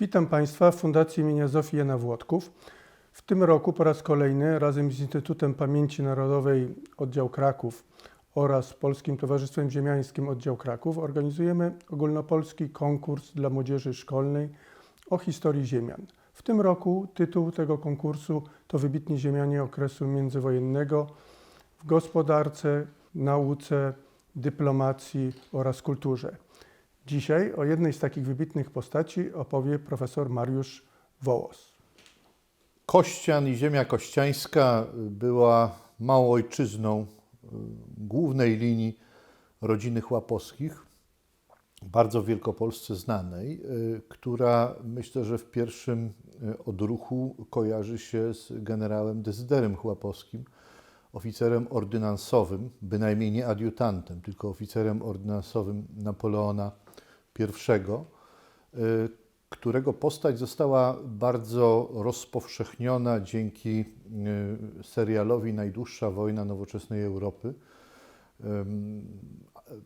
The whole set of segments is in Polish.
Witam Państwa w Fundacji imienia Zofii Jana Włodków. W tym roku po raz kolejny razem z Instytutem Pamięci Narodowej Oddział Kraków oraz Polskim Towarzystwem Ziemiańskim Oddział Kraków organizujemy ogólnopolski konkurs dla młodzieży szkolnej o historii ziemian. W tym roku tytuł tego konkursu to Wybitni Ziemianie okresu międzywojennego w gospodarce, nauce, dyplomacji oraz kulturze. Dzisiaj o jednej z takich wybitnych postaci opowie profesor Mariusz Wołos. Kościan i ziemia kościańska była małą ojczyzną y, głównej linii rodziny Chłapowskich, bardzo w Wielkopolsce znanej, y, która myślę, że w pierwszym y, odruchu kojarzy się z generałem Dezyderem Chłapowskim, oficerem ordynansowym, bynajmniej nie adiutantem, tylko oficerem ordynansowym Napoleona I, y, którego postać została bardzo rozpowszechniona dzięki y, serialowi Najdłuższa wojna nowoczesnej Europy.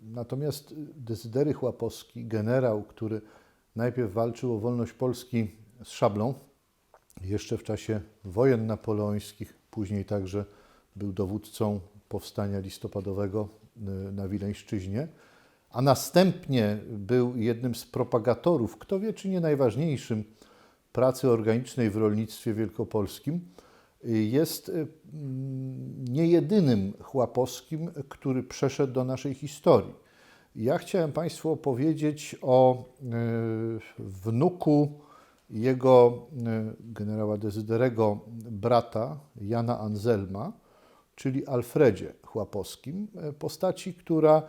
Natomiast Dezydery Chłapowski, generał, który najpierw walczył o wolność Polski z szablą, jeszcze w czasie wojen napoleońskich, później także był dowódcą powstania listopadowego y, na Wileńszczyźnie, a następnie był jednym z propagatorów, kto wie czy nie najważniejszym, pracy organicznej w rolnictwie wielkopolskim, y, jest y, mm, nie jedynym Chłapowskim, który przeszedł do naszej historii. Ja chciałem Państwu opowiedzieć o y, wnuku jego generała Dezyderego brata Jana Anselma, czyli Alfredzie Chłapowskim, postaci, która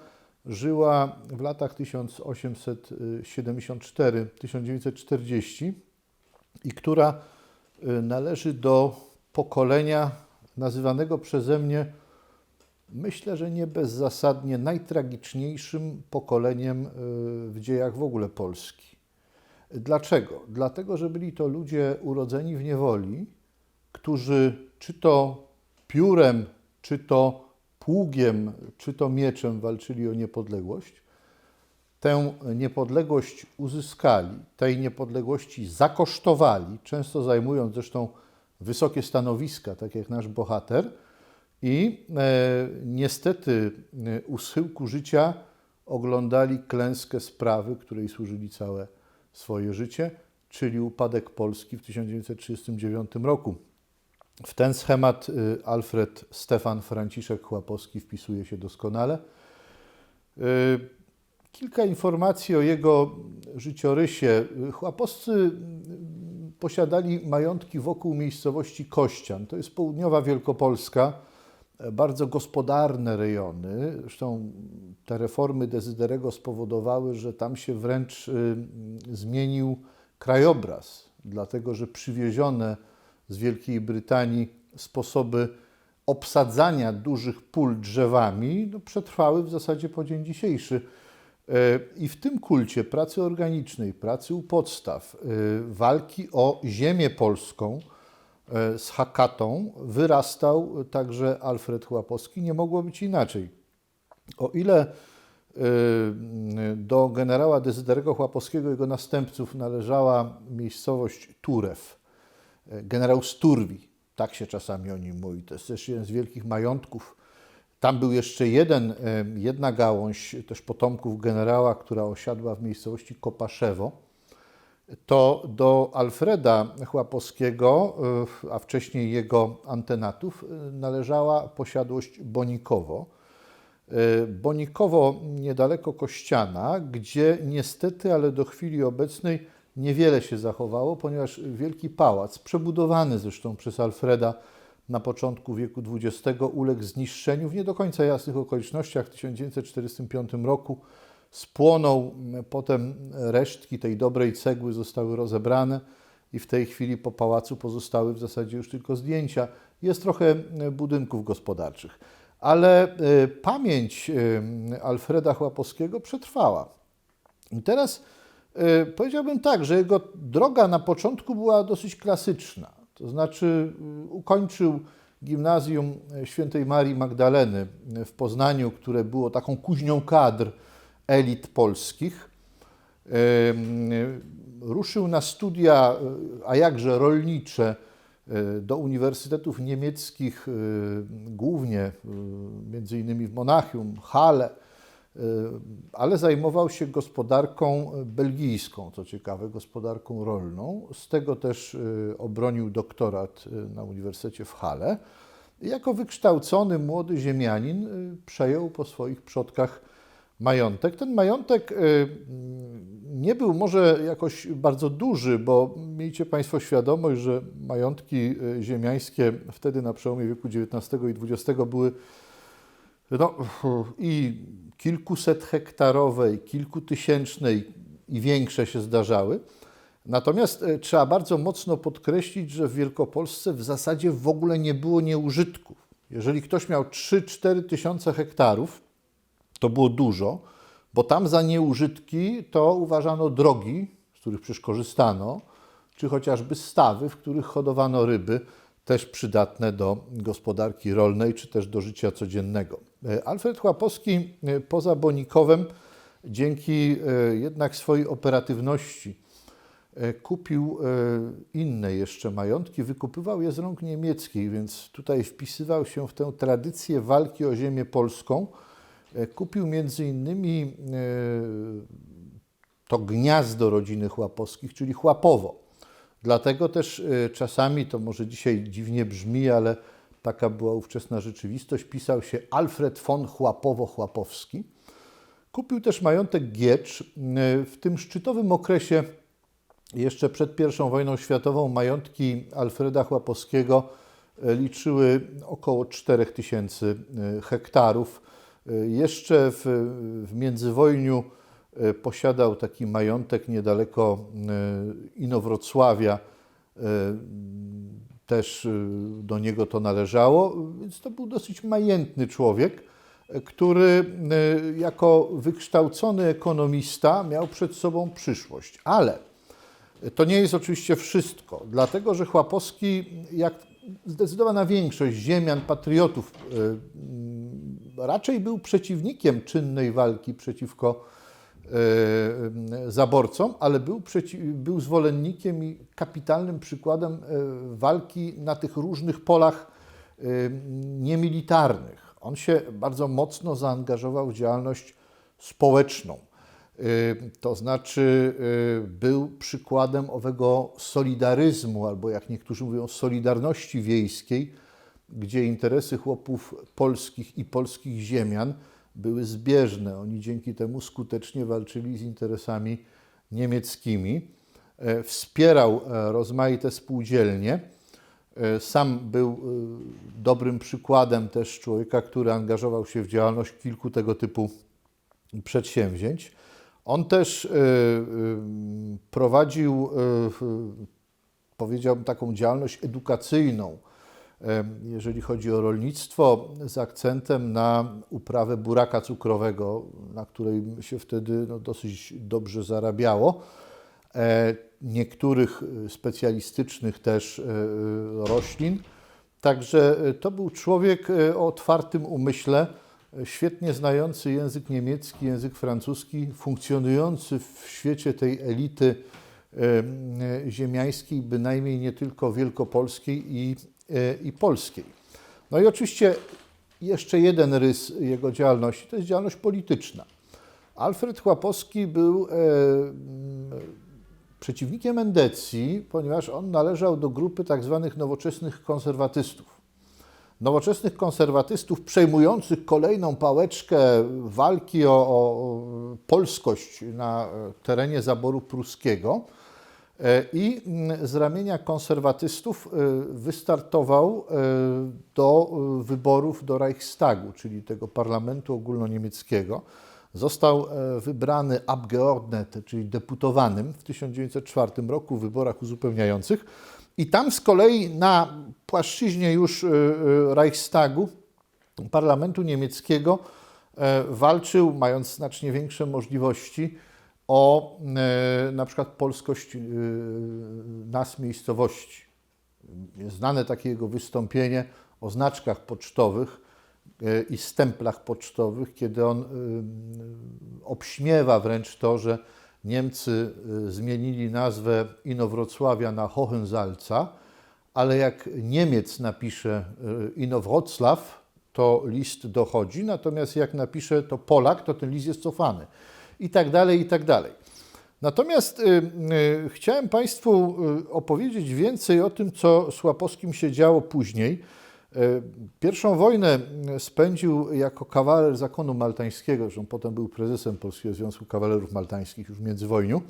żyła w latach 1874-1940 i która y, należy do pokolenia nazywanego przeze mnie, myślę, że nie bezzasadnie, najtragiczniejszym pokoleniem y, w dziejach w ogóle Polski. Dlaczego? Dlatego, że byli to ludzie urodzeni w niewoli, którzy czy to piórem, czy to pługiem, czy to mieczem walczyli o niepodległość. Tę niepodległość uzyskali, tej niepodległości zakosztowali, często zajmując zresztą wysokie stanowiska, tak jak nasz bohater, i e, niestety e, u schyłku życia oglądali klęskę sprawy, której służyli całe swoje życie, czyli upadek Polski w 1939 roku. W ten schemat y, Alfred Stefan Franciszek Chłapowski wpisuje się doskonale. Y, kilka informacji o jego życiorysie. Chłapowscy y, posiadali majątki wokół miejscowości Kościan. To jest południowa Wielkopolska, bardzo gospodarne rejony. Zresztą te reformy Dezyderego spowodowały, że tam się wręcz zmienił krajobraz, dlatego że przywiezione z Wielkiej Brytanii sposoby obsadzania dużych pól drzewami no, przetrwały w zasadzie po dzień dzisiejszy. E, I w tym kulcie pracy organicznej, pracy u podstaw, e, walki o ziemię polską e, z Hakatą wyrastał także Alfred Chłapowski. Nie mogło być inaczej. O ile do generała Dezyderego Chłapowskiego i jego następców należała miejscowość Turew, generał Sturwi, tak się czasami o nim mówi. To jest też jeden z wielkich majątków. Tam był jeszcze jeden, jedna gałąź też potomków generała, która osiadła w miejscowości Kopaszewo. To do Alfreda Chłapowskiego, e, a wcześniej jego antenatów, e, należała posiadłość Bonikowo. E, Bonikowo niedaleko Kościana, gdzie niestety, ale do chwili obecnej niewiele się zachowało, ponieważ wielki pałac, przebudowany zresztą przez Alfreda na początku wieku XX, uległ zniszczeniu w nie do końca jasnych okolicznościach. W 1945 roku spłonął, potem resztki tej dobrej cegły zostały rozebrane i w tej chwili po pałacu pozostały w zasadzie już tylko zdjęcia. Jest trochę budynków gospodarczych. Ale e, pamięć e, Alfreda Chłapowskiego przetrwała. I teraz powiedziałbym tak, że jego droga na początku była dosyć klasyczna. To znaczy e, ukończył gimnazjum świętej Marii Magdaleny w Poznaniu, które było taką kuźnią kadr elit polskich. Ruszył na studia, a jakże rolnicze, do uniwersytetów niemieckich, głównie między innymi w Monachium, Halle, ale zajmował się gospodarką belgijską, co ciekawe, gospodarką rolną. Z tego też obronił doktorat na Uniwersytecie w Halle. Jako wykształcony młody ziemianin przejął po swoich przodkach majątek. Ten majątek nie był może jakoś bardzo duży, bo miejcie Państwo świadomość, że majątki ziemiańskie wtedy na przełomie wieku XIX i XX były no, i kilkuset hektarowej, kilkutysięcznej i większe się zdarzały. Natomiast trzeba bardzo mocno podkreślić, że w Wielkopolsce w zasadzie w ogóle nie było nieużytków. Jeżeli ktoś miał 3-4 tysiące hektarów, to było dużo, bo tam za nieużytki to uważano drogi, z których przecież korzystano, czy chociażby stawy, w których hodowano ryby, też przydatne do gospodarki rolnej, czy też do życia codziennego. Alfred Chłapowski poza Bonikowem, dzięki e, jednak swojej operatywności, e, kupił e, inne jeszcze majątki, wykupywał je z rąk niemieckich, więc tutaj wpisywał się w tę tradycję walki o ziemię polską, E, kupił między innymi e, to gniazdo rodziny Chłapowskich, czyli Chłapowo. Dlatego też e, czasami, to może dzisiaj dziwnie brzmi, ale taka była ówczesna rzeczywistość, pisał się Alfred von Chłapowo-Chłapowski. Kupił też majątek Giecz. W tym szczytowym okresie, jeszcze przed I wojną światową, majątki Alfreda Chłapowskiego liczyły około 4000 hektarów jeszcze w, w międzywojniu posiadał taki majątek niedaleko e, Inowrocławia. E, też do niego to należało, więc to był dosyć majętny człowiek, który jako wykształcony ekonomista miał przed sobą przyszłość. Ale to nie jest oczywiście wszystko, dlatego że Chłapowski, jak zdecydowana większość ziemian, patriotów, raczej był przeciwnikiem czynnej walki przeciwko e, zaborcom, ale był, był zwolennikiem i kapitalnym przykładem e, walki na tych różnych polach e, niemilitarnych. On się bardzo mocno zaangażował w działalność społeczną. To znaczy był przykładem owego solidaryzmu, albo jak niektórzy mówią, solidarności wiejskiej, gdzie interesy chłopów polskich i polskich ziemian były zbieżne. Oni dzięki temu skutecznie walczyli z interesami niemieckimi. E, wspierał e, rozmaite spółdzielnie. E, sam był dobrym przykładem też człowieka, który angażował się w działalność kilku tego typu przedsięwzięć. On też prowadził, powiedziałbym, taką działalność edukacyjną jeżeli chodzi o rolnictwo, z akcentem na uprawę buraka cukrowego, na której się wtedy no, dosyć dobrze zarabiało. E, niektórych specjalistycznych też e, roślin. Także e, to był człowiek o otwartym umyśle, świetnie znający język niemiecki, język francuski, funkcjonujący w świecie tej elity ziemiańskiej, bynajmniej nie tylko wielkopolskiej i E, i polskiej. No i oczywiście jeszcze jeden rys jego działalności to jest działalność polityczna. Alfred Chłapowski był e, przeciwnikiem endecji, ponieważ on należał do grupy tak zwanych nowoczesnych konserwatystów. Nowoczesnych konserwatystów przejmujących kolejną pałeczkę walki o, o polskość na terenie zaboru pruskiego I mm, z ramienia konserwatystów e, wystartował e, do wyborów do Reichstagu, czyli tego parlamentu ogólnoniemieckiego. Został wybrany Abgeordnet, czyli deputowanym w 1904 roku w wyborach uzupełniających. I tam z kolei na płaszczyźnie już Reichstagu, parlamentu niemieckiego, walczył, mając znacznie większe możliwości, o e, na przykład polskość e, nas miejscowości. Znane takie jego wystąpienie o znaczkach pocztowych e, i stemplach pocztowych, kiedy on obśmiewa wręcz to, że Niemcy zmienili nazwę Inowrocławia na Hohensalza, ale jak Niemiec napisze Inowrocław, to list dochodzi, natomiast jak napisze to Polak, to ten list jest cofany. I tak dalej, i tak dalej. Natomiast y, y, chciałem Państwu y, opowiedzieć więcej o tym, co z Łapowskim się działo później. Pierwszą wojnę spędził jako kawaler zakonu maltańskiego, zresztą potem był prezesem Polskiego Związku Kawalerów Maltańskich już w międzywojniu,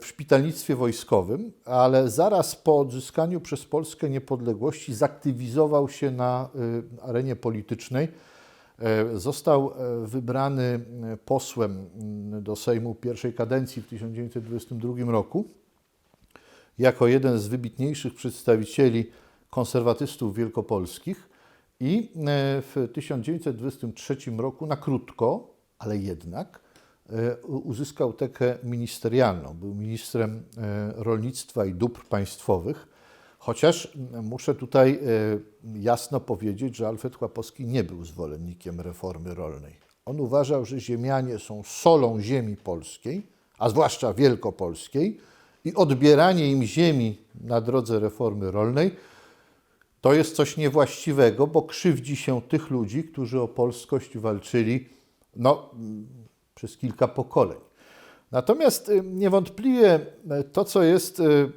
w szpitalnictwie wojskowym, ale zaraz po odzyskaniu przez Polskę niepodległości zaktywizował się na arenie politycznej. E, Został e, wybrany e, posłem mm, do Sejmu pierwszej kadencji w 1922 roku jako jeden z wybitniejszych przedstawicieli konserwatystów wielkopolskich i w 1923 roku na krótko, ale jednak uzyskał tekę ministerialną. Był ministrem rolnictwa i dóbr państwowych. Chociaż muszę tutaj e, jasno powiedzieć, że Alfred Chłapowski nie był zwolennikiem reformy rolnej. On uważał, że ziemianie są solą ziemi polskiej, a zwłaszcza wielkopolskiej, i odbieranie im ziemi na drodze reformy rolnej to jest coś niewłaściwego, bo krzywdzi się tych ludzi, którzy o polskość walczyli no, przez kilka pokoleń. Natomiast y, niewątpliwie y, to, co jest y,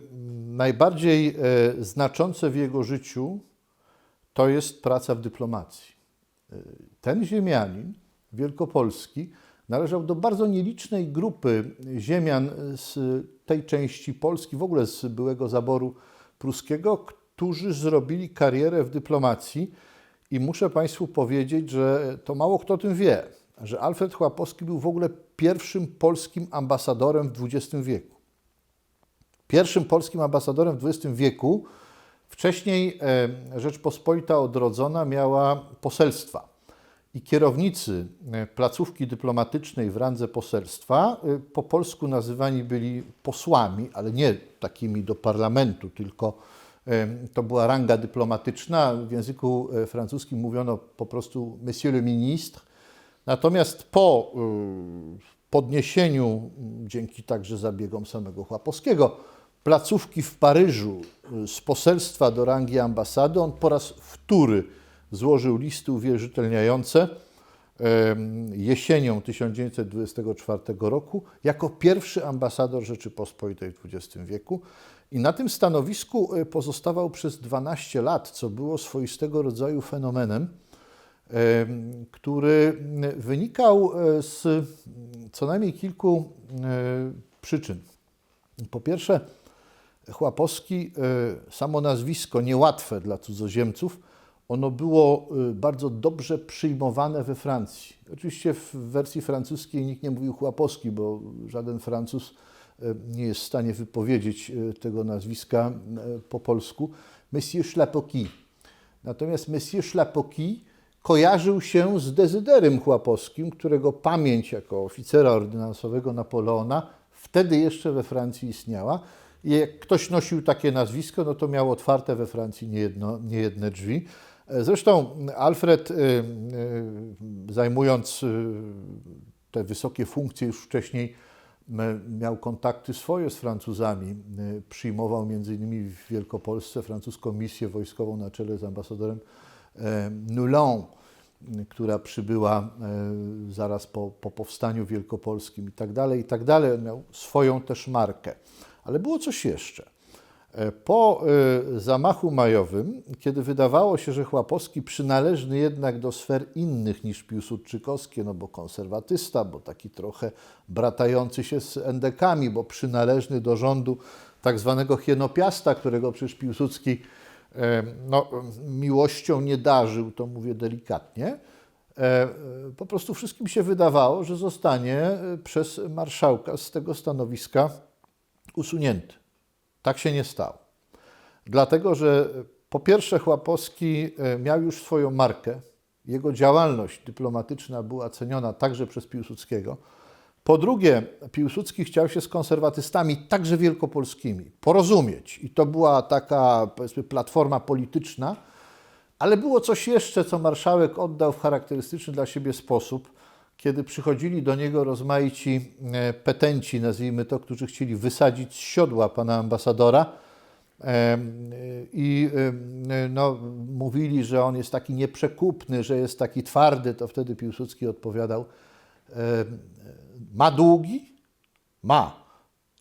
najbardziej y, znaczące w jego życiu, to jest praca w dyplomacji. Y, Ten ziemianin wielkopolski należał do bardzo nielicznej grupy ziemian z tej części Polski, w ogóle z byłego zaboru pruskiego, którzy zrobili karierę w dyplomacji. I muszę Państwu powiedzieć, że to mało kto o tym wie, że Alfred Chłapowski był w ogóle pierwszym polskim ambasadorem w XX wieku. Pierwszym polskim ambasadorem w XX wieku. Wcześniej e, Rzeczpospolita odrodzona miała poselstwa i kierownicy e, placówki dyplomatycznej w randze poselstwa e, po polsku nazywani byli posłami, ale nie takimi do parlamentu, tylko to była ranga dyplomatyczna. W języku francuskim mówiono po prostu Monsieur le Ministre. Natomiast po podniesieniu, dzięki także zabiegom samego Chłapowskiego, placówki w Paryżu y, z poselstwa do rangi ambasady, on po raz wtóry złożył listy uwierzytelniające jesienią 1924 roku jako pierwszy ambasador Rzeczypospolitej w XX wieku. I na tym stanowisku y, pozostawał przez 12 lat, co było swoistego rodzaju fenomenem em, który wynikał e, z mm, co najmniej kilku przyczyn. Po pierwsze, Chłapowski, e, samo nazwisko niełatwe dla cudzoziemców, ono było e, bardzo dobrze przyjmowane we Francji. Oczywiście w wersji francuskiej nikt nie mówił Chłapowski, bo żaden Francuz e, nie jest w stanie wypowiedzieć tego nazwiska po polsku. Monsieur Schlapoki. Natomiast Monsieur Schlapoki kojarzył się z Dezyderym Chłapowskim, którego pamięć jako oficera ordynansowego Napoleona wtedy jeszcze we Francji istniała. Jak ktoś nosił takie nazwisko, no to miał otwarte we Francji niejedno, niejedne drzwi. E, Zresztą Alfred, y, y, zajmując y, te wysokie funkcje już wcześniej, miał kontakty swoje z Francuzami. Y, Przyjmował między innymi w Wielkopolsce francuską misję wojskową na czele z ambasadorem e, Noulon, y, która przybyła e, zaraz po, po powstaniu wielkopolskim i tak dalej, i tak dalej. Miał swoją też markę. Ale było coś jeszcze. E, Po e, zamachu majowym, kiedy wydawało się, że Chłapowski przynależny jednak do sfer innych niż piłsudczykowskie, no bo konserwatysta, bo taki trochę bratający się z endekami, bo przynależny do rządu tak zwanego hienopiasta, którego przecież Piłsudski e, no, miłością nie darzył, to mówię delikatnie, po prostu wszystkim się wydawało, że zostanie przez marszałka z tego stanowiska usunięty. Tak się nie stało. Dlatego, że po pierwsze Chłapowski e, miał już swoją markę, jego działalność dyplomatyczna była ceniona także przez Piłsudskiego. Po drugie, Piłsudski chciał się z konserwatystami, także wielkopolskimi, porozumieć. I to była taka, powiedzmy, platforma polityczna, ale było coś jeszcze, co marszałek oddał w charakterystyczny dla siebie sposób. Kiedy przychodzili do niego rozmaici e, petenci, nazwijmy to, którzy chcieli wysadzić z siodła pana ambasadora e, i e, no, mówili, że on jest taki nieprzekupny, że jest taki twardy, to wtedy Piłsudski odpowiadał, ma długi? Ma.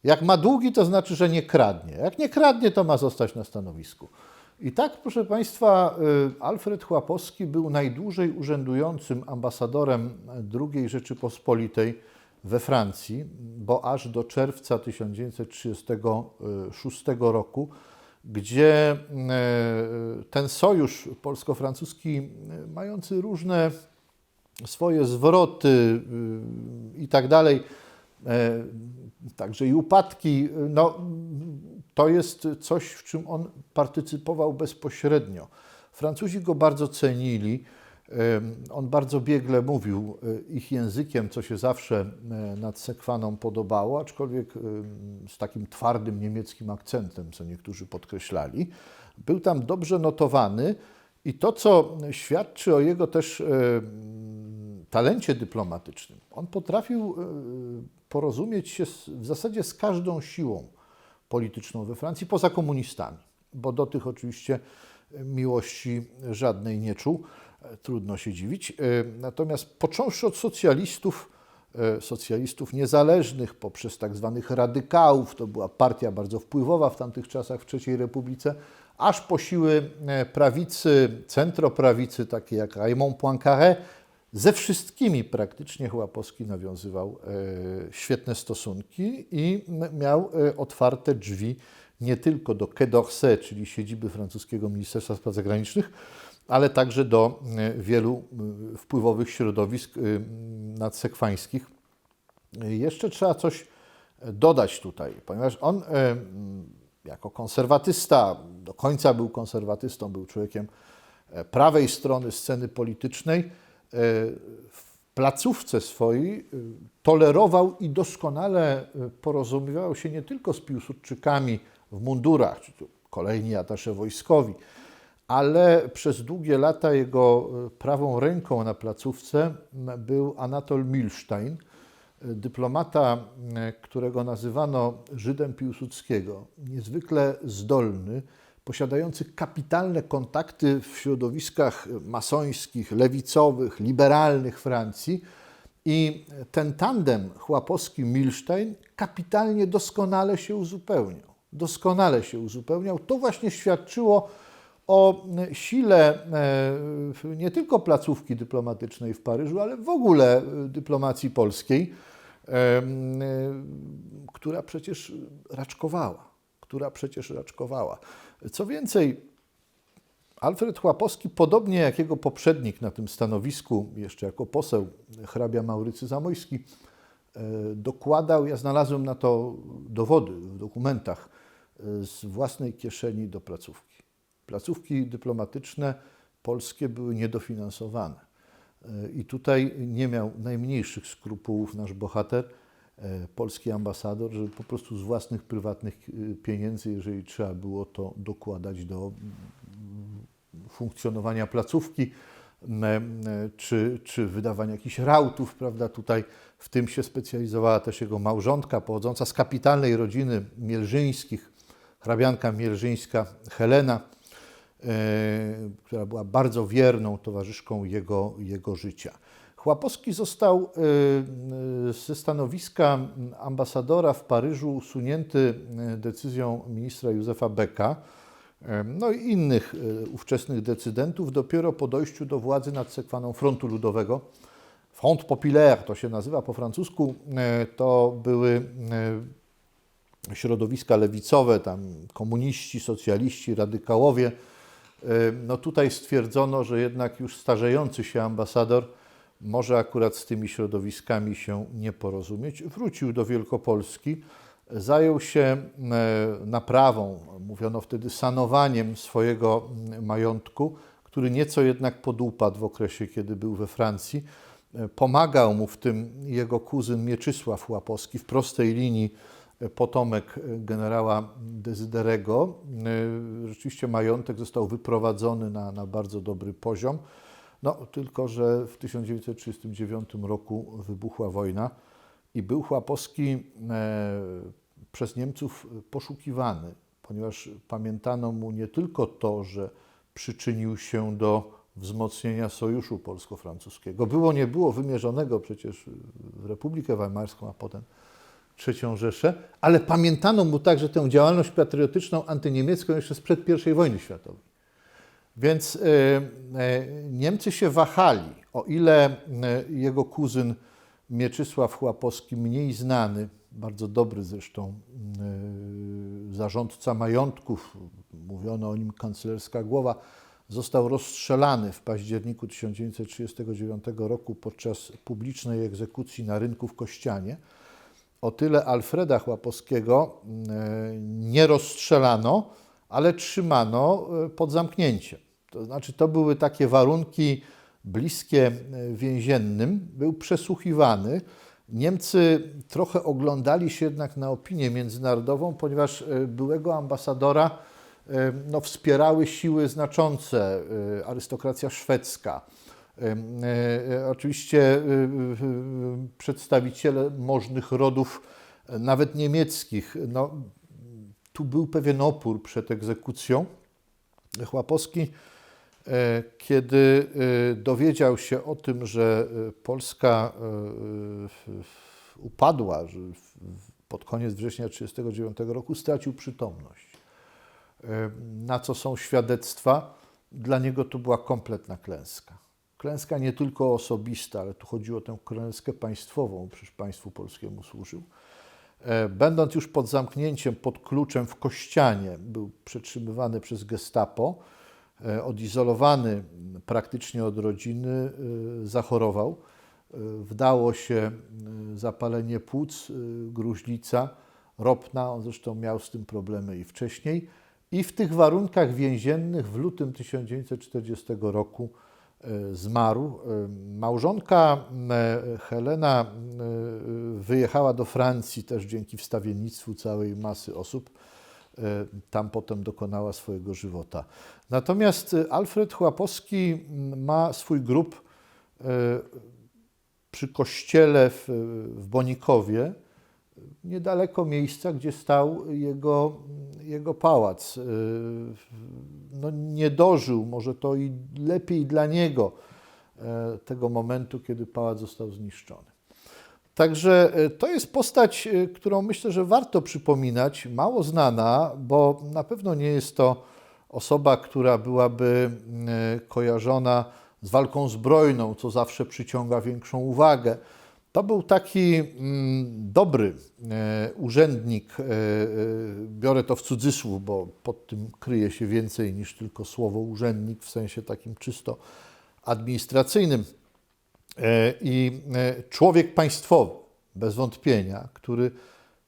Jak ma długi, to znaczy, że nie kradnie. Jak nie kradnie, to ma zostać na stanowisku. I tak, proszę Państwa, y, Alfred Chłapowski był najdłużej urzędującym ambasadorem II Rzeczypospolitej we Francji, bo aż do czerwca 1936 roku, gdzie y, ten sojusz polsko-francuski, y, mający różne swoje zwroty i tak dalej, także i upadki, no, to jest coś, w czym on partycypował bezpośrednio. Francuzi go bardzo cenili. On bardzo biegle mówił e, ich językiem, co się zawsze e, nad Sekwaną podobało, aczkolwiek z takim twardym niemieckim akcentem, co niektórzy podkreślali. Był tam dobrze notowany i to, co świadczy o jego też em, talencie dyplomatycznym. On potrafił e, porozumieć się w zasadzie z każdą siłą polityczną we Francji, poza komunistami, bo do tych oczywiście miłości żadnej nie czuł. E, Trudno się dziwić. E, Natomiast począwszy od socjalistów, e, socjalistów niezależnych, poprzez tak zwanych radykałów, to była partia bardzo wpływowa w tamtych czasach w III Republice, aż po siły e, prawicy, centroprawicy, takie jak Raymond Poincaré, ze wszystkimi praktycznie Chłapowski nawiązywał e, świetne stosunki i miał e, otwarte drzwi nie tylko do Quai d'Orsay, czyli siedziby francuskiego Ministerstwa Spraw Zagranicznych, ale także do e, wielu wpływowych środowisk nadsekwańskich. Jeszcze trzeba coś dodać tutaj, ponieważ on jako konserwatysta, do końca był konserwatystą, był człowiekiem prawej strony sceny politycznej, w placówce swojej e, tolerował i doskonale e, porozumiewał się nie tylko z Piłsudczykami w mundurach, czy tu kolejni atasze wojskowi, ale przez długie lata jego e, prawą ręką na placówce był Anatol Milstein, e, dyplomata, e, którego nazywano Żydem Piłsudskiego, niezwykle zdolny, posiadający kapitalne kontakty w środowiskach masońskich, lewicowych, liberalnych Francji. I ten tandem Chłapowski-Milstein kapitalnie, doskonale się uzupełniał. Doskonale się uzupełniał. To właśnie świadczyło o sile e, nie tylko placówki dyplomatycznej w Paryżu, ale w ogóle e, dyplomacji polskiej, e, która przecież raczkowała, która przecież raczkowała. Co więcej, Alfred Chłapowski, podobnie jak jego poprzednik na tym stanowisku, jeszcze jako poseł, hrabia Maurycy Zamojski, e, dokładał, ja znalazłem na to dowody w dokumentach, e, z własnej kieszeni do placówki. Placówki dyplomatyczne polskie były niedofinansowane. E, I tutaj nie miał najmniejszych skrupułów nasz bohater, polski ambasador, żeby po prostu z własnych prywatnych e, pieniędzy, jeżeli trzeba było to dokładać do mm, funkcjonowania placówki, m, czy, czy wydawania jakichś rautów, prawda? Tutaj w tym się specjalizowała też jego małżonka, pochodząca z kapitalnej rodziny Mielżyńskich, hrabianka mielżyńska Helena, e, która była bardzo wierną towarzyszką jego, jego życia. Chłapowski został e, ze stanowiska ambasadora w Paryżu usunięty e, decyzją ministra Józefa Becka, e, no i innych ówczesnych decydentów dopiero po dojściu do władzy nad sekwaną Frontu Ludowego. Front Populaire to się nazywa po francusku. To były środowiska lewicowe, tam komuniści, socjaliści, radykałowie. No tutaj stwierdzono, że jednak już starzejący się ambasador może akurat z tymi środowiskami się nie porozumieć. Wrócił do Wielkopolski, zajął się e, naprawą, mówiono wtedy sanowaniem swojego mm, majątku, który nieco jednak podupadł w okresie, kiedy był we Francji. E, Pomagał mu w tym jego kuzyn Mieczysław Łapowski w prostej linii e, potomek generała Dezyderego. E, Rzeczywiście majątek został wyprowadzony na, na bardzo dobry poziom. No, tylko że w 1939 roku wybuchła wojna i był Chłapowski e, przez Niemców poszukiwany, ponieważ pamiętano mu nie tylko to, że przyczynił się do wzmocnienia sojuszu polsko-francuskiego. Było, nie było wymierzonego przecież w Republikę Weimarską, a potem III Rzeszę, ale pamiętano mu także tę działalność patriotyczną antyniemiecką jeszcze sprzed I wojny światowej. Więc e, e, Niemcy się wahali, o ile e, jego kuzyn Mieczysław Chłapowski, mniej znany, bardzo dobry zresztą zarządca majątków, mówiono o nim kanclerska głowa, został rozstrzelany w październiku 1939 roku podczas publicznej egzekucji na rynku w Kościanie. O tyle Alfreda Chłapowskiego nie rozstrzelano, ale trzymano e, pod zamknięciem. To znaczy, to były takie warunki bliskie e, więziennym. Był przesłuchiwany. Niemcy trochę oglądali się jednak na opinię międzynarodową, ponieważ e, byłego ambasadora no, wspierały siły znaczące, arystokracja szwedzka. Oczywiście przedstawiciele możnych rodów, nawet niemieckich. No, tu był pewien opór przed egzekucją. Chłapowski, e, kiedy e, dowiedział się o tym, że e, Polska upadła że pod koniec września 1939 roku, stracił przytomność. Na co są świadectwa? Dla niego to była kompletna klęska. Klęska nie tylko osobista, ale tu chodziło o tę klęskę państwową, przecież państwu polskiemu służył. E, Będąc już pod zamknięciem, pod kluczem w Kościanie, był przetrzymywany przez gestapo, e, odizolowany praktycznie od rodziny, e, zachorował. Wdało się zapalenie płuc, gruźlica ropna, on zresztą miał z tym problemy i wcześniej. I w tych warunkach więziennych w lutym 1940 roku zmarł. E, Małżonka e, Helena e, wyjechała do Francji też dzięki wstawiennictwu całej masy osób. E, Tam potem dokonała swojego żywota. Natomiast e, Alfred Chłapowski m, ma swój grób e, przy kościele w Bonikowie, niedaleko miejsca, gdzie stał jego, jego pałac. E, No, nie dożył, może to i lepiej dla niego, e, tego momentu, kiedy pałac został zniszczony. Także e, to jest postać, którą myślę, że warto przypominać, mało znana, bo na pewno nie jest to osoba, która byłaby kojarzona z walką zbrojną, co zawsze przyciąga większą uwagę. To był taki mm, dobry e, urzędnik, e, e, biorę to w cudzysłów, bo pod tym kryje się więcej niż tylko słowo urzędnik w sensie takim czysto administracyjnym. I człowiek państwowy, bez wątpienia, który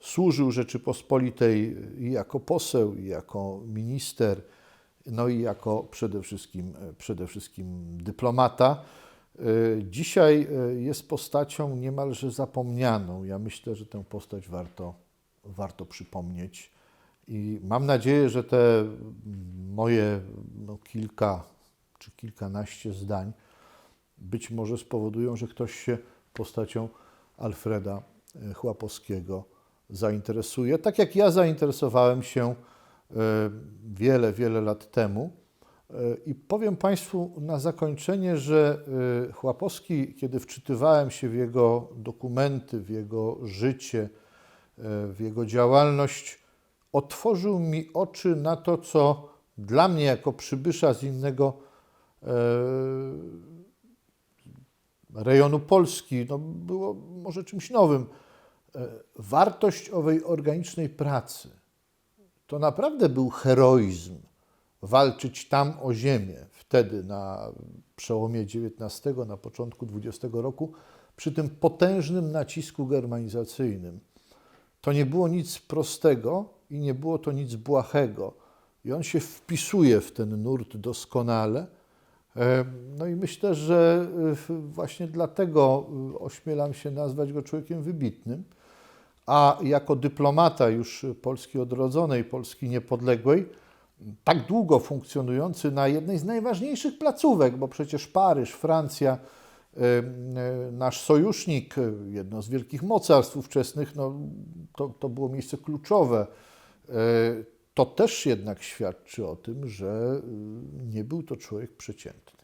służył Rzeczypospolitej i jako poseł, i jako minister, no i jako przede wszystkim, przede wszystkim dyplomata, dzisiaj e, jest postacią niemalże zapomnianą. Ja myślę, że tę postać warto, warto przypomnieć. I mam nadzieję, że te mm, moje no, kilka czy kilkanaście zdań być może spowodują, że ktoś się postacią Alfreda e, Chłapowskiego zainteresuje. Tak jak ja zainteresowałem się wiele, wiele lat temu. I powiem Państwu na zakończenie, że e, Chłapowski, kiedy wczytywałem się w jego dokumenty, w jego życie, e, w jego działalność, otworzył mi oczy na to, co dla mnie jako przybysza z innego e, rejonu Polski no, było może czymś nowym. Wartość owej organicznej pracy to naprawdę był heroizm walczyć tam o ziemię, wtedy na przełomie XIX, na początku XX roku, przy tym potężnym nacisku germanizacyjnym. To nie było nic prostego i nie było to nic błahego. I on się wpisuje w ten nurt doskonale. E, No i myślę, że e, właśnie dlatego e, ośmielam się nazwać go człowiekiem wybitnym. A jako dyplomata już Polski odrodzonej, Polski niepodległej, tak długo funkcjonujący na jednej z najważniejszych placówek, bo przecież Paryż, Francja, y, y, nasz sojusznik, y, jedno z wielkich mocarstw ówczesnych, no, to, to było miejsce kluczowe. To też jednak świadczy o tym, że nie był to człowiek przeciętny.